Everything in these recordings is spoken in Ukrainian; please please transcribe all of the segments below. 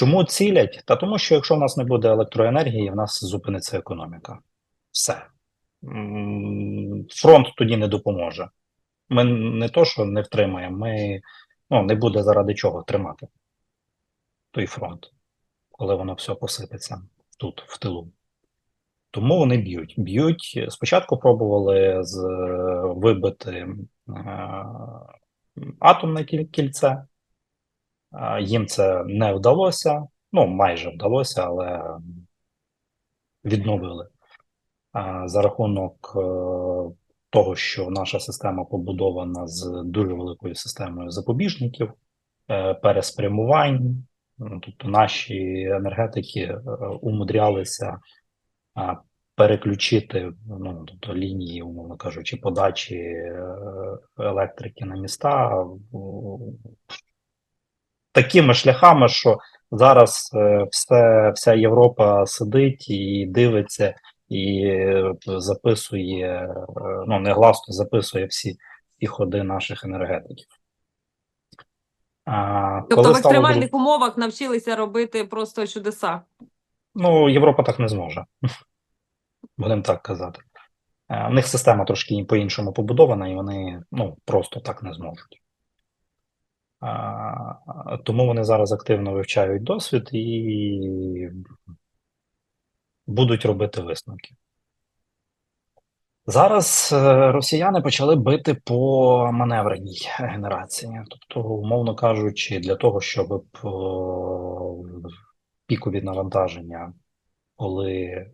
Чому цілять? Та тому, що якщо в нас не буде електроенергії, в нас зупиниться економіка. Все. Фронт тоді не допоможе. Ми не то, що не втримаємо, ми ну, не буде заради чого тримати той фронт, коли воно все посипеться тут, в тилу. Тому вони б'ють. Б'ють. Спочатку пробували з вибити е, атомне кільце. Їм це не вдалося. Ну, майже вдалося, але відновили. За рахунок е, того, що наша система побудована з дуже великою системою запобіжників, е, переспрямувань. Ну, Тобто наші енергетики е, умудрялися переключити ну, тобто лінії, умовно кажучи, подачі електрики на міста такими шляхами, що зараз е, все, вся Європа сидить і дивиться, і е, записує, е, ну негласно записує всі, всі ходи наших енергетиків. А, Тобто в стало екстремальних умовах навчилися робити просто чудеса. Ну, Європа так не зможе. Будемо так казати. У них система трошки по-іншому побудована, і вони ну, просто так не зможуть. Тому вони зараз активно вивчають досвід і будуть робити висновки. Зараз е, росіяни почали бити по маневреній генерації. Тобто, умовно кажучи, для того, щоб е, пікові навантаження коли е,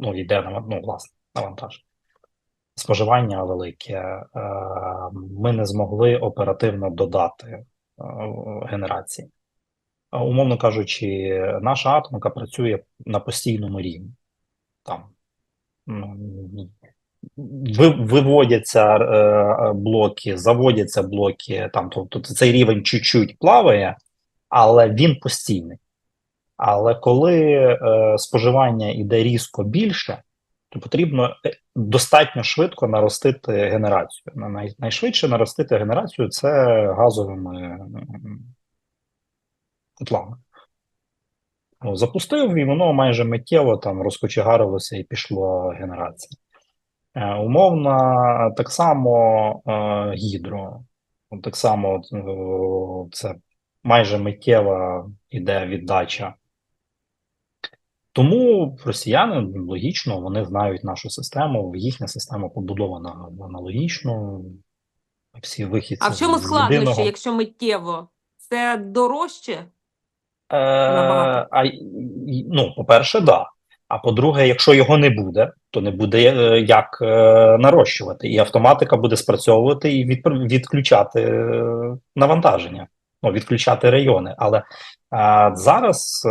ну, йде ну, власне навантаж. Споживання велике, е, ми не змогли оперативно додати е, генерації. Е, Умовно кажучи, наша атомка працює на постійному рівні. Там ну, виводяться блоки, заводяться блоки, там, тобто цей рівень чуть-чуть плаває, але він постійний. Але коли е, споживання йде різко більше, то потрібно е, достатньо швидко наростити генерацію. Най, найшвидше наростити генерацію це газовими котлами. Ну, запустив, і воно майже миттєво там розкочегарилося і пішло генерація. Е, умовно, так само е, гідро. Так само е, це майже миттєва іде віддача. Тому росіяни логічно вони знають нашу систему, їхня система побудована аналогічно. Всі вихідці А в чому складнощі, єдиного. якщо миттєво? Це дорожче? Е, а, ну, по-перше, да. А по-друге, якщо його не буде, то не буде е, як е, нарощувати, і автоматика буде спрацьовувати і відпр- відключати е, навантаження, ну, відключати райони. Але е, зараз, е,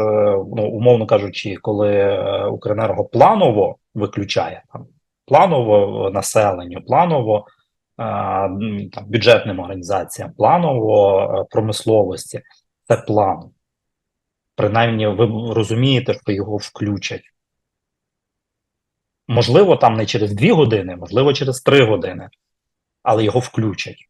ну, умовно кажучи, коли е, Укренерго планово виключає там, планово населенню, планово е, там, бюджетним організаціям, планово е, промисловості, це план. Принаймні, ви розумієте, що його включать. Можливо, там не через 2 години, можливо, через 3 години, але його включать.